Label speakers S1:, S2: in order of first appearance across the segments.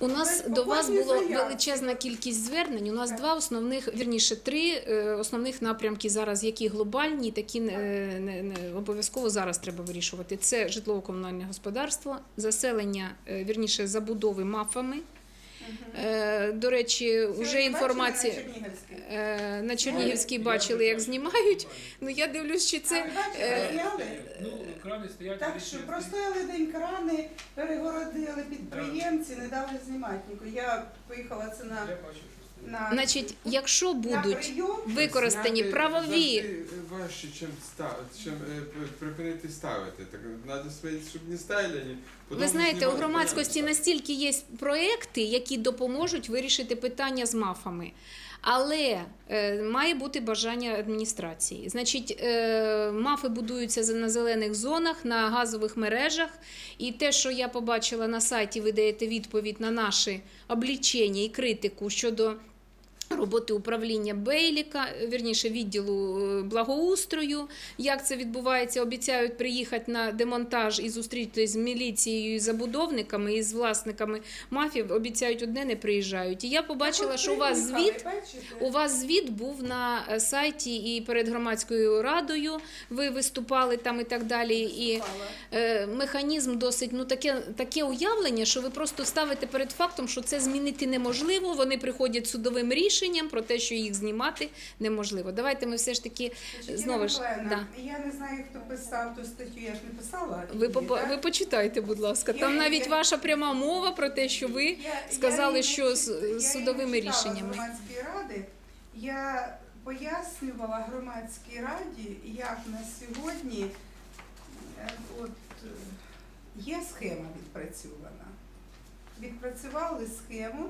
S1: У нас до вас було величезна кількість звернень. У нас
S2: Так.
S1: два основних, вірніше, три е, основних напрямки зараз, які глобальні, такі не, не, не обов'язково зараз треба вирішувати. Це житлово-комунальне господарство, заселення, е, вірніше, забудови мафами. Е, До речі, вже інформація.
S2: бачили на Чернігівській?
S1: Е, На Чернігівській бачили, як знімають. Ну я дивлюсь, чи це е?
S3: Ну, крани стоять.
S2: Так що простояли день крани, перегородили підприємці, не дали знімати. Я поїхала це
S3: Я
S2: на,
S1: значить, якщо будуть використані
S4: Зняти
S1: правові.
S4: завжди важче, чим став, чим е, припинити ставити. Так треба свої щоб не ставили.
S1: Ви знаєте, у громадськості настільки є проекти, які допоможуть вирішити питання з мафами. Але е, має бути бажання адміністрації. Значить, е, мафи будуються на зелених зонах, на газових мережах. І те, що я побачила на сайті, ви даєте відповідь на наші облічення і критику щодо роботи управління Бейліка, вірніше відділу е, благоустрою. Як це відбувається? Обіцяють приїхати на демонтаж і зустрітися з міліцією, і забудовниками і з власниками мафів. Обіцяють одне, не приїжджають. І я побачила, що у вас звіт. У вас звіт був на е, сайті і перед громадською радою. Ви виступали там і так далі. І е, механізм досить ну таке, таке уявлення, що ви просто ставите перед фактом, що це змінити неможливо. Вони приходять судовим рішенням про те, що їх знімати неможливо. Давайте ми все ж таки
S2: Значить,
S1: знову ж да.
S2: Я не знаю, хто писав ту статтю, я ж не писала.
S1: Ви
S2: її,
S1: ви почитайте, будь ласка. Там
S2: Я-
S1: навіть
S2: я-
S1: ваша пряма мова про те, що ви
S2: Я-
S1: сказали,
S2: я
S1: що з-
S2: я
S1: судовими
S2: з
S1: рішеннями.
S2: громадської ради. Я пояснювала громадській раді, як на сьогодні е, от, е, є схема відпрацьована. Відпрацювали схему,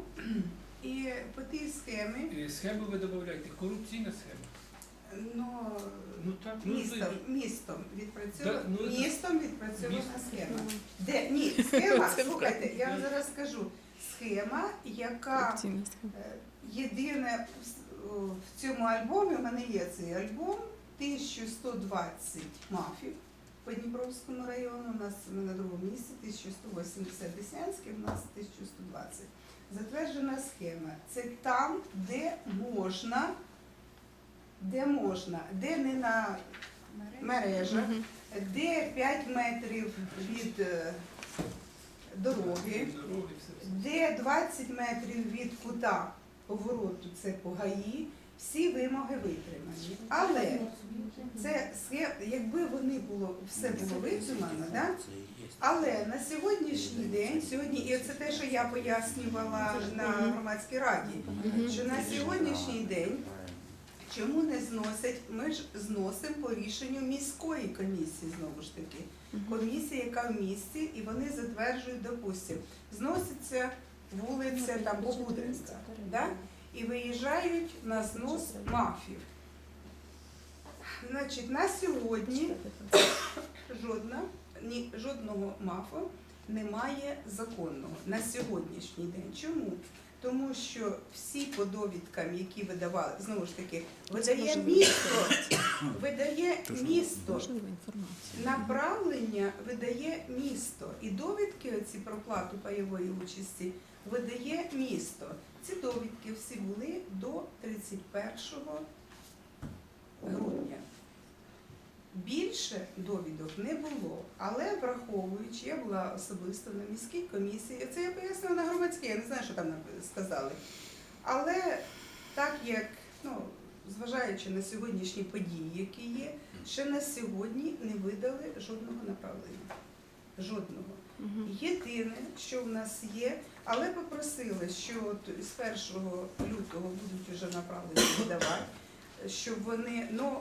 S2: і по тій схемі
S3: І Схему ви додаєте, корупційна схема.
S2: ну,
S3: Ну так, ну
S2: містом,
S3: ви-
S2: містом відпрацьована,
S3: Да, ну, це-
S2: містом відпрацьована схема. Де ні, схема,
S1: Це
S2: слухайте, я вам зараз скажу. Схема, яка е, єдине в- в цьому альбомі, у мене є цей альбом 1120 мафів по Дніпровському району. У нас ми на другому місці 1180 Деснянський, у нас 1120. Затверджена схема. Це там, де можна, де можна, де не на мережах, де 5 метрів від е, дороги, де 20 метрів від кута повороту, це по ГАІ, всі вимоги витримані. Але це якби вони було все було виконано, да? але на сьогоднішній день, сьогодні, і це те, що я пояснювала на громадській раді, що на сьогоднішній день Чому не зносять? Ми ж зносимо по рішенню міської комісії, знову ж таки. Комісія, яка в місті, і вони затверджують, допустимо, зноситься вулиця там Побудринська, да? І виїжджають на знос мафів. Значить, на сьогодні жодна, ні, жодного мафа немає законного на сьогоднішній день. Чому? Тому що всі по довідкам, які видавали, знову ж таки, видає місто, видає місто, направлення видає місто. І довідки оці про плату пайової участі видає місто. Ці довідки всі були до 31 грудня. Більше довідок не було, але враховуючи, я була особисто на міській комісії, це я пояснила на громадській, я не знаю, що там сказали. Але так як, ну, зважаючи на сьогоднішні події, які є, ще на сьогодні не видали жодного направлення. Жодного. Єдине, що в нас є, але попросили, що от з 1 лютого будуть вже направлення видавати, щоб вони ну,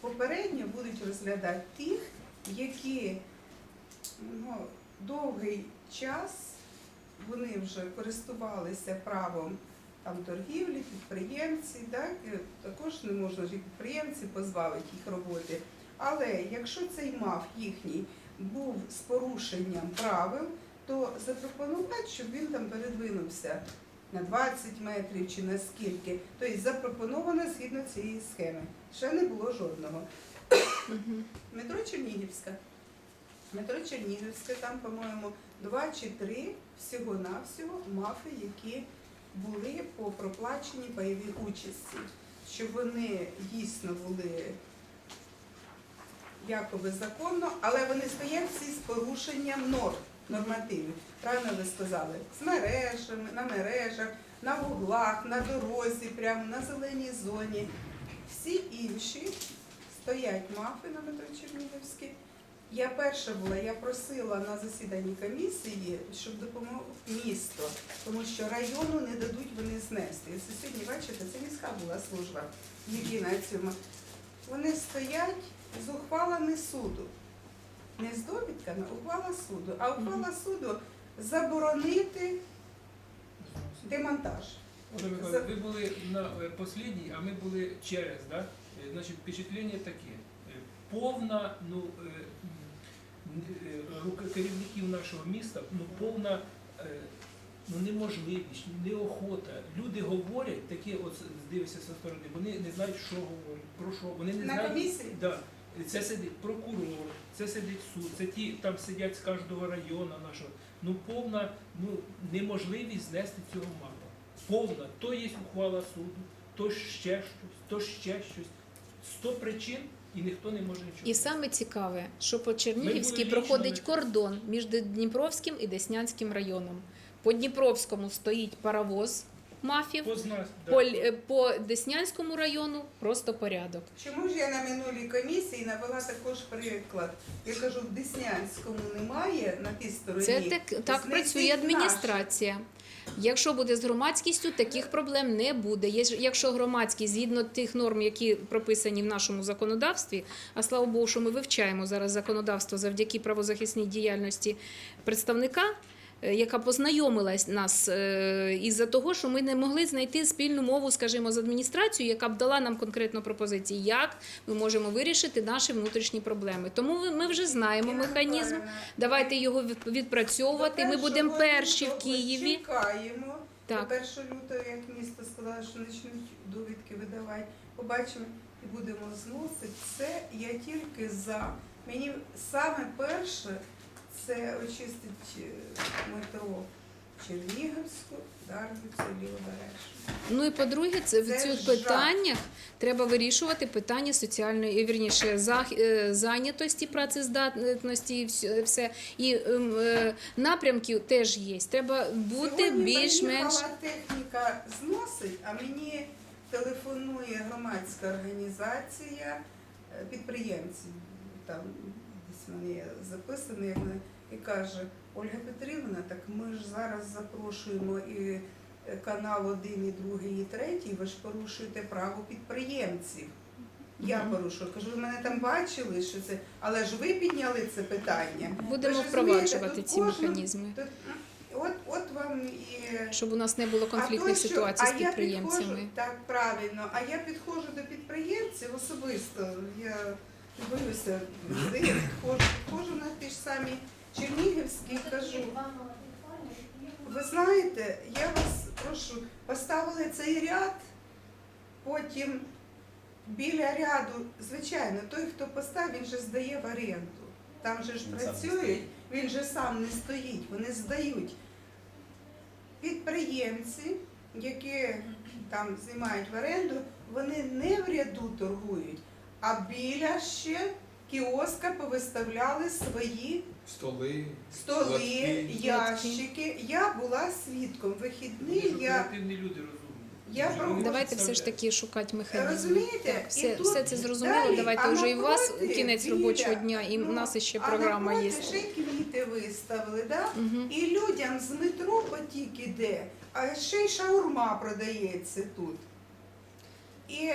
S2: попередньо будуть розглядати тих, які ну, довгий час вони вже користувалися правом там, торгівлі, підприємці, так? також не можна ж підприємці позбавити їх роботи. Але якщо цей мав їхній був з порушенням правил, то запропонувати, щоб він там передвинувся на 20 метрів чи на скільки. Тобто запропоновано згідно цієї схеми. Ще не було жодного. Метро Чернігівська. Метро Чернігівська, там, по-моєму, два чи три всього-навсього мафи, які були по проплаченій бойовій участі, щоб вони дійсно були якоби законно, але вони стоять всі з порушенням норм, нормативів. Правильно ви сказали, з мережами, на мережах, на вуглах, на дорозі, прямо на зеленій зоні. Всі інші стоять мафи на метро Чернігівській. Я перша була, я просила на засіданні комісії, щоб допомог місто, тому що району не дадуть вони знести. Це сьогодні, бачите, це міська була служба, які на цьому. Вони стоять з ухвалами суду. Не з довідками, а ухвала суду. А ухвала суду заборонити демонтаж.
S3: Михайловна, ви були на е, послідній, а ми були через, да? Е, Значить, впечатлення таке. Повна, ну, е, керівників нашого міста, ну, повна ну, неможливість, неохота. Люди говорять, такі от дивишся зі сторони, вони не знають, що говорять, про що. Вони не
S2: На
S3: знають.
S2: комісії?
S3: Да. Це сидить прокурор, це сидить суд, це ті там сидять з кожного району нашого. Ну повна ну, неможливість знести цього мапа. Повна. То є ухвала суду, то ще щось, то ще щось. Сто причин і ніхто не може нічого.
S1: І саме цікаве, що по Чернігівській проходить кордон між Дніпровським і Деснянським районом. По Дніпровському стоїть паровоз мафів,
S3: Познать, да.
S1: по, по Деснянському району просто порядок.
S2: Чому ж я на минулій комісії навела також приклад? Я кажу, в Деснянському немає на тій стороні.
S1: Це так, так працює адміністрація. Якщо буде з громадськістю, таких проблем не буде. Якщо громадськість згідно тих норм, які прописані в нашому законодавстві, а слава Богу, що ми вивчаємо зараз законодавство завдяки правозахисній діяльності представника. Е, Яка познайомилась нас е, із-за того, що ми не могли знайти спільну мову, скажімо, з адміністрацією, яка б дала нам конкретну пропозицію, як ми можемо вирішити наші внутрішні проблеми. Тому ми вже знаємо механізм. Давайте його відпрацьовувати. Ми будемо перші в Києві.
S2: Чекаємо.
S1: Так.
S2: До 1 лютого, як місто сказало, що почнуть довідки видавати. Побачимо і будемо зносити. Це я тільки за. Мені саме перше це очистить е, метро Чернігівську, Дарвицю, Лівобережну.
S1: Ну і по-друге, це в
S2: Це
S1: цих
S2: жах.
S1: питаннях треба вирішувати питання соціальної, е, вірніше, зах- е, зайнятості, працездатності і все. І ем, е, напрямки теж є. Треба бути
S2: Сьогодні
S1: більш-менш.
S2: техніка зносить, а мені телефонує громадська організація підприємців. Там як вона- і каже, Ольга Петрівна, так ми ж зараз запрошуємо і е, канал один, і другий, і третій, ви ж порушуєте право підприємців. Я порушую. Кажу, ви мене там бачили, що це, але ж ви підняли це питання.
S1: Будемо
S2: Ви ж розумієте,
S1: впроваджувати
S2: тут
S1: ці
S2: кожен-
S1: механізми,
S2: Тут, от, от вам і
S1: щоб у нас не було конфліктних
S2: то, що-
S1: ситуацій з
S2: а я
S1: підприємцями.
S2: так, правильно. А я підходжу до підприємців особисто. Я не боюся, я підходжу, підходжу на ті ж самі Чернігівські кажу. Ви знаєте, я вас прошу, поставили цей ряд, потім біля ряду, звичайно, той, хто поставив, він же здає в оренду. Там же ж
S5: Він
S2: працюють, він же сам не стоїть, вони здають. Підприємці, які там знімають в оренду, вони не в ряду торгують, а біля ще кіоска повиставляли свої
S4: Столи,
S2: столи,
S4: лотки.
S2: ящики. Я була свідком. Вихідний я
S3: люди розумні.
S2: Я
S3: Вже
S2: про-
S1: Давайте все ж таки шукати механізми.
S2: розумієте,
S1: Так,
S2: і
S1: все,
S2: тут
S1: все це зрозуміло.
S2: далі,
S1: Давайте
S2: а
S1: вже і у вас
S2: навпроти,
S1: кінець
S2: біля,
S1: робочого дня, і
S2: ну,
S1: у нас ще програма є.
S2: навпроти ще квіти виставили, да?
S1: Угу.
S2: І людям з метро потік іде, а ще й шаурма продається тут. І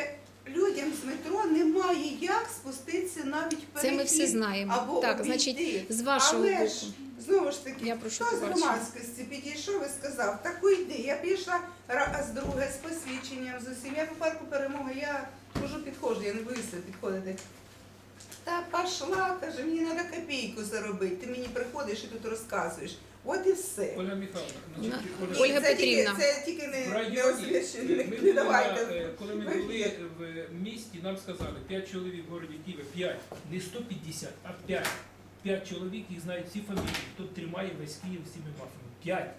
S2: людям з метро немає як спуститися навіть
S1: Це ми все знаємо.
S2: Або
S1: Так,
S2: обійти.
S1: значить, з вашого
S2: Але
S1: боку.
S2: ж, знову ж таки,
S1: Я прошу
S2: хто з
S1: побачення.
S2: громадськості підійшов і сказав, таку йди. Я пішла раз, друге з посвідченням з усім. Я по парку перемоги, я хожу підходжу, я не боюся підходити. Та пошла, каже, мені треба копійку заробити. Ти мені приходиш і тут розказуєш. От і все.
S3: Ольга Михайловна, значить,
S1: На-
S3: Ольга
S1: Ольга
S2: це тільки,
S1: Петрівна.
S2: це тільки не,
S3: В
S2: не
S3: районі, ми
S2: Не
S3: були на,
S2: давайте.
S3: е, коли ми були в місті, нам сказали 5 чоловік в городі Києві, 5, не 150, а 5. п'ять чоловік, їх знають всі фамілії, хто тримає весь Київ цими мафами. П'ять.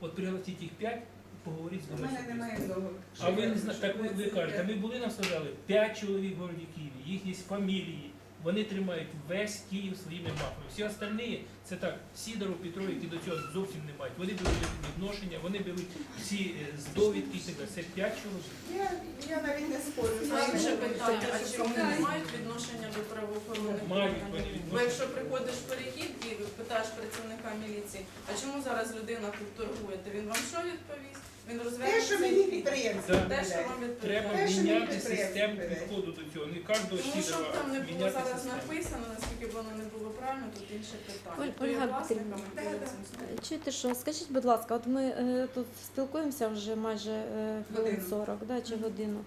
S3: От пригласіть їх п'ять, поговоріть з
S2: У
S3: ними.
S2: мене немає того.
S3: А ви не знаєте, так ви, ви кажете, ми були нам сказали, п'ять чоловік в городі Києві, їх є фамілії, вони тримають весь Київ своїми мафами. Всі остальні, це так, Сідоров, Петров, які до цього зовсім не мають. Вони беруть відношення, вони беруть всі е, з довідки і так далі. Це п'ять чоловік.
S2: Я, я навіть не спорю. з
S5: Інше питання, а чи вони не мають відношення до правоохоронних
S3: Мають
S5: органів?
S3: вони
S5: Бо якщо приходиш в перехід і питаєш працівника міліції, а чому зараз людина тут торгує, то він вам що відповість? Він
S2: Те,
S5: розвернеться.
S2: що мені підприємство.
S3: Так.
S5: Те, що вам
S3: Треба.
S2: Те, що мені
S3: міняти
S2: підприємство
S3: систему підходу до цього. Не кожного
S5: Тому що
S3: Сідорова
S5: там не було
S3: міняти
S5: зараз
S3: систему.
S5: написано, наскільки б воно не було правильно, тут інше питання.
S6: Оль-
S5: Хто є
S6: Ольга
S5: власниками,
S6: Петрівна.
S5: хто є.
S6: Чуєте що, скажіть, будь ласка, от ми е, тут спілкуємося вже майже е, хвилин
S2: Годину.
S6: 40 да, чи годину.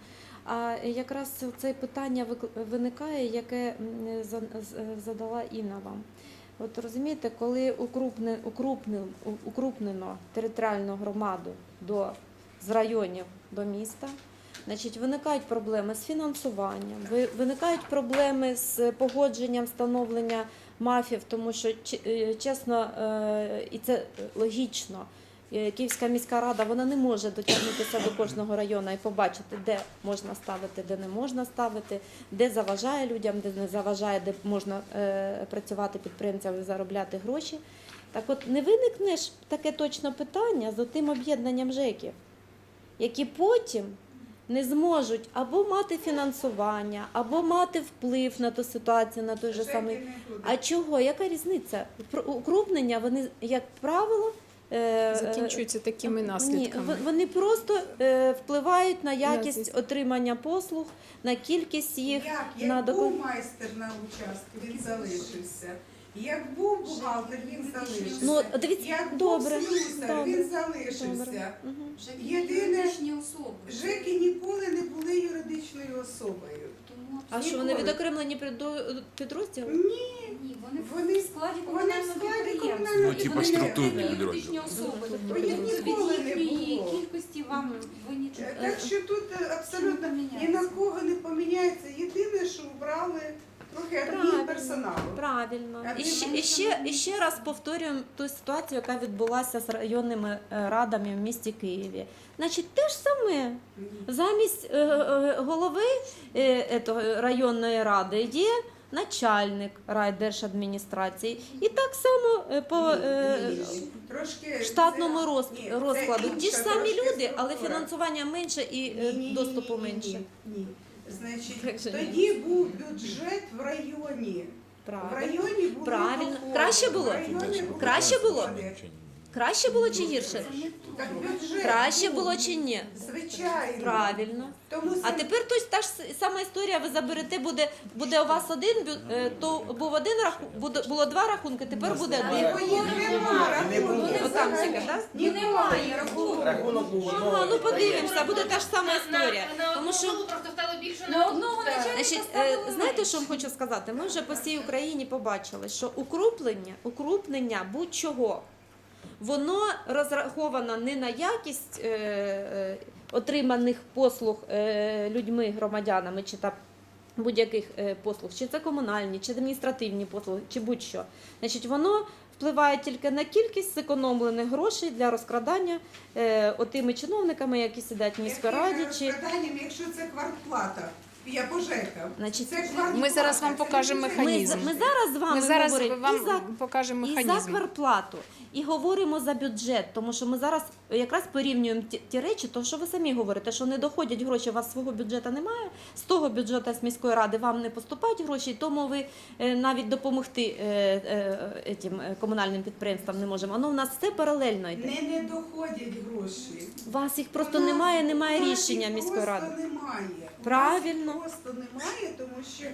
S6: А якраз це питання вик- виникає, яке м, за- з- е, задала Інна вам. От розумієте, коли укрупне, укрупне, укрупнено територіальну громаду до, з районів до міста, значить, виникають проблеми з фінансуванням, виникають проблеми з погодженням встановлення мафів, тому що е, чесно, е, і це логічно. Е, Київська міська рада вона не може дотягнутися до кожного району і побачити, де можна ставити, де не можна ставити, де заважає людям, де не заважає, де можна е, працювати підприємцям і заробляти гроші. Так от не виникне ж таке точно питання з тим об'єднанням ЖЕКів, які потім не зможуть або мати фінансування, або мати вплив на ту ситуацію, на той же самий а чого? Яка різниця? Укрупнення, вони, як правило,
S1: Закінчуються такими наслідками.
S6: в- вони просто е, впливають на якість
S1: Якість.
S6: отримання послуг, на кількість їх.
S2: Як,
S6: на
S2: як
S6: доку-
S2: був майстер на участку, він залишився. Як був бухгалтер, він залишився.
S6: Ну, дивіться,
S2: Як
S6: добре,
S2: був слюсар,
S6: добре,
S2: він залишився.
S6: добре. Мгм.
S2: Єдине,
S7: юридичні особи.
S2: Жеки ніколи не були юридичною особою.
S7: Тому
S6: А що вони відокремлені підро- підрозділи?
S2: Ні,
S7: ні, вони,
S2: Вони-
S7: в складі комунального підприємства.
S8: Ну, типа
S7: Вони
S8: структурні
S7: не
S8: підрозділи.
S7: юридичні особи. Тобто
S2: їх
S7: від
S2: ніколи не було.
S7: кількості вам ви нічого.
S2: Так що тут е, абсолютно ні на кого не поміняється. Єдине, що вбрали трохи
S6: Правильно.
S2: адмінперсоналу.
S6: Правильно. І ще, і, ще, і ще раз повторюємо ту ситуацію, яка відбулася з районними е, радами в місті Києві. Значить, те ж саме. Замість е, е, голови е, етого районної ради є начальник райдержадміністрації. І так само е, по е,
S2: Ні, ні, ні. Трошки
S6: штатному
S2: це-
S6: роз-
S2: ні, це
S6: розкладу. Ті ж
S2: інша
S6: самі
S2: трошки
S6: люди, але
S2: структура.
S6: фінансування менше і е,
S2: Ні-ні-ні-ні-ні,
S6: доступу менше.
S2: Ні, ні. Значить, тоді був бюджет в районі. В районі були
S6: Правильно.
S2: доходи,
S6: Краще
S2: в
S6: було?
S2: районі були
S6: Краще було?
S2: доходи.
S6: Краще було чи гірше?
S2: Так бюджет
S6: Краще було чи ні?
S2: Звичайно.
S6: Правильно.
S2: Тому
S6: А тепер тось та ж сама історія. Ви заберете, буде буде у вас один бю- е, то був один рахунок, було два рахунки. Тепер буде
S2: Ні,
S6: один.
S2: їх нема рахунку.
S6: Отам тільки, так?
S2: Ніколи.
S8: Рахунок був
S6: Ага, ну подивимося, буде та ж сама історія. Тому що
S9: просто стало більше
S7: На одного начальника
S6: Значить, е, знаєте, що вам хочу сказати? Ми вже по всій Україні побачили, що укруплення, укрупнення будь-чого, воно розраховано не на якість е, е, отриманих послуг е, людьми, громадянами чи та будь-яких е, послуг, чи це комунальні, чи адміністративні послуги, чи будь-що. Значить, воно впливає тільки на кількість зекономлених грошей для розкрадання е, отими чиновниками, які сидять в міській раді, чи
S2: якщо це квартплата, я пожертав.
S6: Значить,
S2: Це квартплата,
S1: Ми зараз вам
S2: це
S1: покажемо
S2: бюджет.
S6: Ми,
S1: механізм.
S6: ми зараз з вами
S1: Ми зараз
S6: говоримо
S1: вам
S6: і за,
S1: покажемо
S6: і за
S1: механізм.
S6: квартплату, і говоримо за бюджет, тому що ми зараз якраз порівнюємо ті, ті речі, то що ви самі говорите, що не доходять гроші, у вас свого бюджету немає, з того бюджету з міської ради вам не поступають гроші, і тому ви е, навіть допомогти е, е, е, комунальним підприємствам не можемо. Воно в нас все паралельно йде.
S2: Не, не доходять гроші.
S6: У вас їх просто
S2: нас-
S6: немає, немає рішення міської ради.
S2: Немає. У
S6: Правильно.
S2: нас їх просто немає, тому що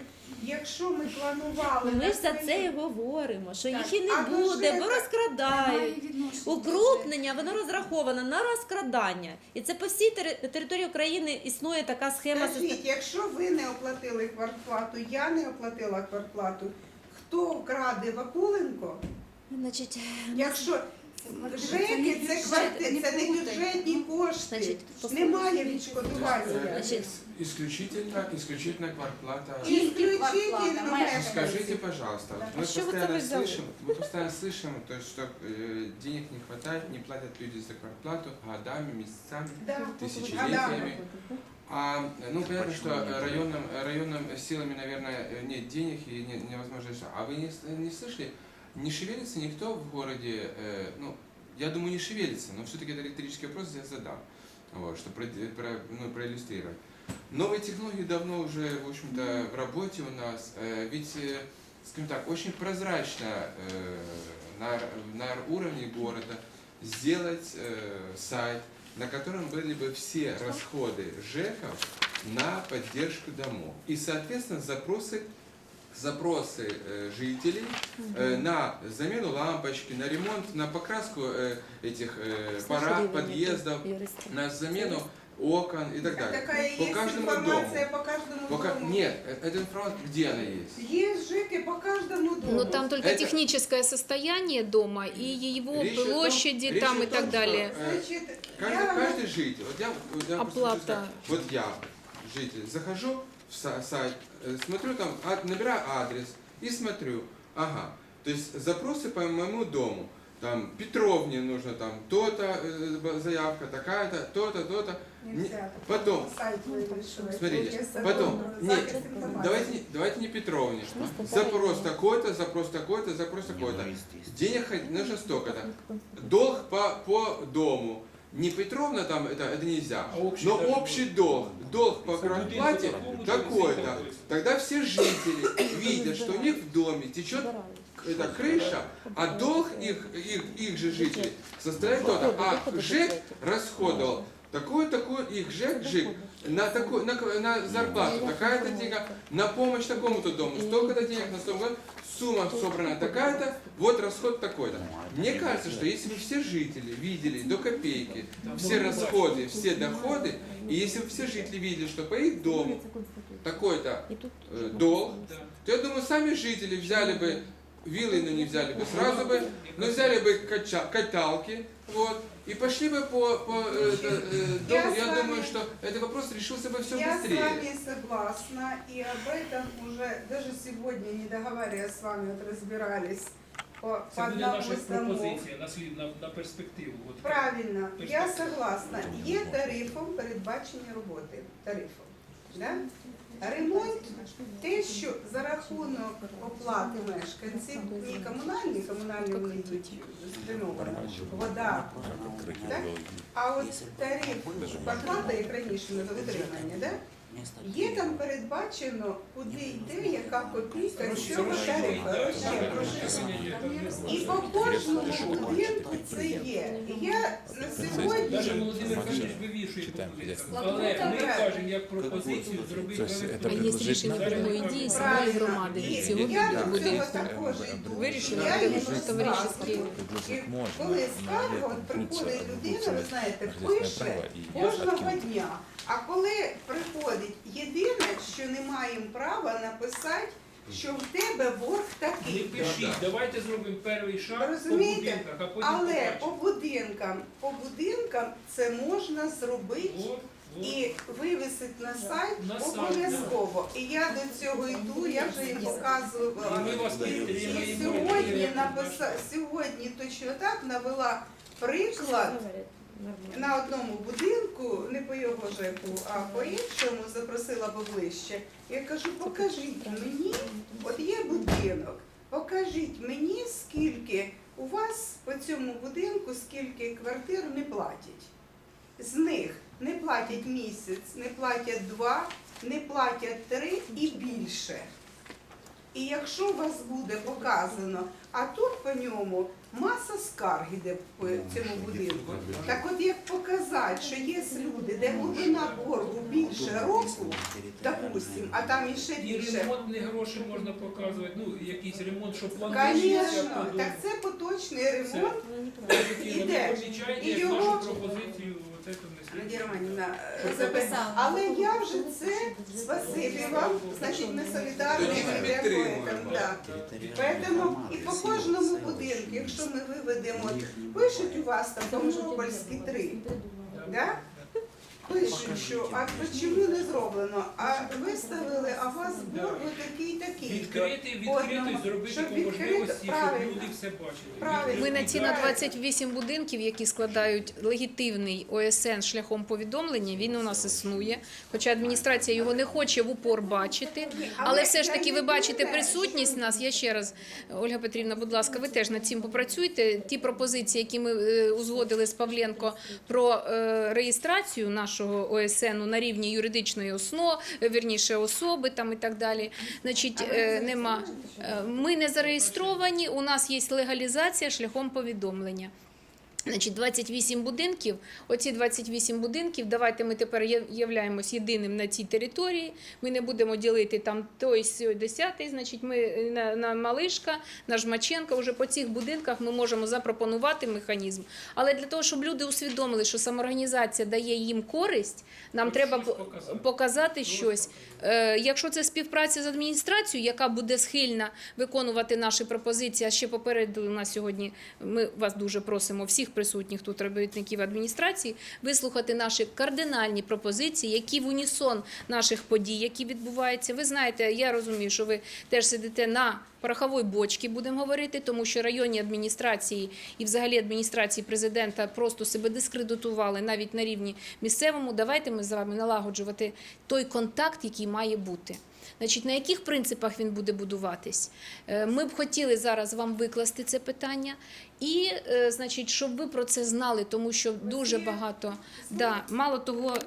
S2: якщо ми планували...
S6: Ми за це і говоримо, що
S2: Так,
S6: їх і
S2: а
S6: не буде, бо розкрадають. Укрупнення воно розраховано на розкрадання, і це по всій тери- території України існує така схема.
S2: Скажіть, якщо ви не оплатили квартплату, я не оплатила квартплату, хто вкраде Вакуленко?
S6: Значить,
S2: Якщо Жеки це квартири, це не бюджетні кошти.
S6: Значить,
S2: Немає відшкодування.
S6: Значить,
S4: Исключительно, исключительно квартплата.
S2: Исключительно
S7: Мешканці.
S4: Скажите, пожалуйста,
S2: Да.
S4: мы
S6: А с чего
S4: постоянно
S6: это вы взяли?
S4: слышим, мы постоянно слышим, то есть, что э, денег не хватает, не платят люди за квартплату годами, месяцами,
S2: Да.
S4: тысячелетиями. А, ну, понятно, что э, районным, районным силами, наверное, э, нет денег и не- невозможно решать. А вы не, с- не слышали, Не шевелится никто в городе, э, ну, я думаю, не шевелится, но все-таки это риторический вопрос я задам, вот, чтобы про, про- ну, проиллюстрировать. Новые технологии давно уже, в общем-то, в работе у нас, э, ведь, э, скажем так, очень прозрачно э, на, на уровне города сделать э, сайт, на котором были бы все расходы ЖЭКов на поддержку домов. И, соответственно, запросы, запросы э, жителей э, на замену лампочки, на ремонт, на покраску э, этих э, парад, подъездов, на замену окон и так далее.
S2: Такая
S4: По
S2: есть
S4: каждому
S2: информация
S4: дому.
S2: по каждому
S4: Пока...
S2: дому.
S4: Нет, эта информация, где она есть?
S2: Есть ЖЭКи по каждому дому.
S1: Но там только
S4: Это-
S1: техническое состояние дома и его
S4: Речь том-
S1: площади
S4: речь
S1: там и так
S4: том, что,
S1: далее.
S4: э,
S2: Значит,
S4: Каждый,
S2: я
S4: каждый житель, вот я, вот я просто
S1: Оплата.
S4: сказать, вот я, житель, захожу сайт, э, смотрю там, а- набираю адрес и смотрю, ага, то есть запросы по моему дому, там, Петровне нужно там, то-то, э, б- заявка такая-то, то-то, то-то,
S2: нельзя.
S4: потом,
S2: Сайт вывешивать.
S4: Смотрите,
S2: Есть
S4: потом,
S2: закон
S4: нет,
S2: захист информации.
S4: давайте, не- давайте не Петровне,
S6: Просто
S4: запрос
S6: давай.
S4: такой-то, запрос такой-то, запрос такой-то, денег хоть нужно столько-то, долг по, по дому, Не Петровна там, это, это нельзя,
S3: А общий
S4: но
S3: даже
S4: общий долг, долг по квартплате такой-то. Тогда все жители видят, что у них в доме течет эта крыша, а долг их, их, их же жителей составляет то-то. А ЖЭК расходовал. Такую-такую, их ЖЭК, ЖИК, на, такой, на, на зарплату. Такая-то деньга, на помощь такому-то дому, столько-то денег на столько сумма собрана такая-то, вот расход такой-то. Мне кажется, что если бы все жители видели до копейки все расходы, все доходы, и если бы все жители видели, что по их дому такой-то э, долг, то я думаю, сами жители взяли бы вилы, но не взяли бы. Сразу бы, но взяли бы кача- каталки, вот, и пошли бы по, по э, это, э,
S2: Я
S4: дому.
S2: с
S4: Я
S2: вами-
S4: думаю, что этот вопрос решился бы все
S2: Я с
S4: быстрее.
S2: вами согласна, и об этом уже даже сегодня, не договаривая с вами, вот разбирались по, по
S3: Це буде
S2: одному
S3: наша
S2: из домов.
S3: пропозиція на слід на, на перспективу. От
S2: Правильно, я
S3: Перспектива.
S2: согласна. Є тарифом передбачені роботи. Тарифом. Да? Ремонт те, що за рахунок оплати мешканців, і комунальні, комунальні вони йдуть вода, так? а от тариф, оплата, як раніше на витримання, да? Є там передбачено, куди йде, яка копійка тарифу. Розчеп. І по кожному будинку це є. І я на сьогодні
S3: Навіть Володимир Федорович вивішує пропозицію. Але ми кажемо як пропозицію зробити
S1: А є рішення прямої дії самої громади.
S2: І я до
S1: буде
S2: цього також йду.
S1: вирішено
S2: Я йду
S1: товаришські.
S2: І коли скарга, от приходить людина, ви знаєте, пише кожного дня. А коли приходить єдине, що не маємо права написати, що в тебе борг
S3: Не
S2: такий.
S3: пишіть, давайте зробимо перший шаг по будинках, а потім
S2: Але по
S3: побачимо.
S2: будинкам, по будинкам це можна зробити.
S3: От, от.
S2: І вивісить на сайт
S3: На сайт,
S2: обов'язково. І я до цього йду, я вже їм показувала.
S3: І ми вас
S2: І,
S3: підтримуємо.
S2: і сьогодні написа, сьогодні точно так навела приклад на одному будинку, не по його ЖЕКу, а по іншому запросила поближче. Я кажу, покажіть мені, от є будинок, покажіть мені, скільки у вас по цьому будинку, скільки квартир не платять. З них не платять місяць, не платять два, не платять три і більше. І якщо у вас буде показано, а тут по ньому маса скарг іде по цьому будинку. Так от як показати, що є люди, де глибина боргу більше року, допустим, а там іще
S3: І
S2: більше.
S3: ремонтні гроші можна показувати, ну якийсь ремонт, що планується.
S2: Звісно, так це поточний ремонт.
S3: Іде.
S2: Іде. І його-
S3: нашу пропозицію Це поэтому ми
S2: Надія Романівна,
S7: Ви
S2: е,
S7: записали.
S2: але я вже це спасибі вам, значить, ми солідарні
S4: Тоді ми
S2: йдемо
S4: підтримуємо.
S2: поэтому, да. Поэтому і по кожному будинку, якщо ми виведемо, от, пишуть у вас там Комжопольські три, да? Пишуть, що а чому не зроблено? А виставили, а у вас борг такий такий.
S3: Відкрити, відкрити, зробити
S2: щоб
S3: по можливості, щоб
S2: правильно.
S3: люди все бачили.
S2: Правильно.
S1: Ми на ці на 28 будинків, які складають легітимний ОСН шляхом повідомлення, він у нас існує. Хоча адміністрація його не хоче в упор бачити. Але все ж таки ви бачите присутність нас. Я ще раз, Ольга Петрівна, будь ласка, ви теж над цим попрацюйте. Ті пропозиції, які ми е, узгодили з Павленко про е, реєстрацію нашого ОСН на рівні юридичної основи, вірніше особи там і так далі. Значить, е, нема. Е, Ми не зареєстровані. У нас є легалізація шляхом повідомлення. Значить, 28 будинків. Оці 28 будинків. Давайте ми тепер являємось єдиним на цій території. Ми не будемо ділити там той, сьой, десятий. Значить, ми е, на, на Малишка, на Жмаченка. Уже по цих будинках ми можемо запропонувати механізм. Але для того, щоб люди усвідомили, що самоорганізація дає їм користь, нам
S3: Хоч
S1: треба
S3: показати.
S1: показати щось. Е, Якщо це співпраця з адміністрацією, яка буде схильна виконувати наші пропозиції, а ще попереду у нас сьогодні ми вас дуже просимо всіх присутніх тут робітників адміністрації вислухати наші кардинальні пропозиції, які в унісон наших подій, які відбуваються. Ви знаєте, я розумію, що ви теж сидите на пороховій бочці, будемо говорити, тому що районні адміністрації і взагалі адміністрації президента просто себе дискредитували навіть на рівні місцевому. Давайте ми з вами налагоджувати той контакт, який має бути. Значить, на яких принципах він буде будуватись? Е, Ми б хотіли зараз вам викласти це питання, і е, значить, щоб ви про це знали, тому що дуже багато да, мало того,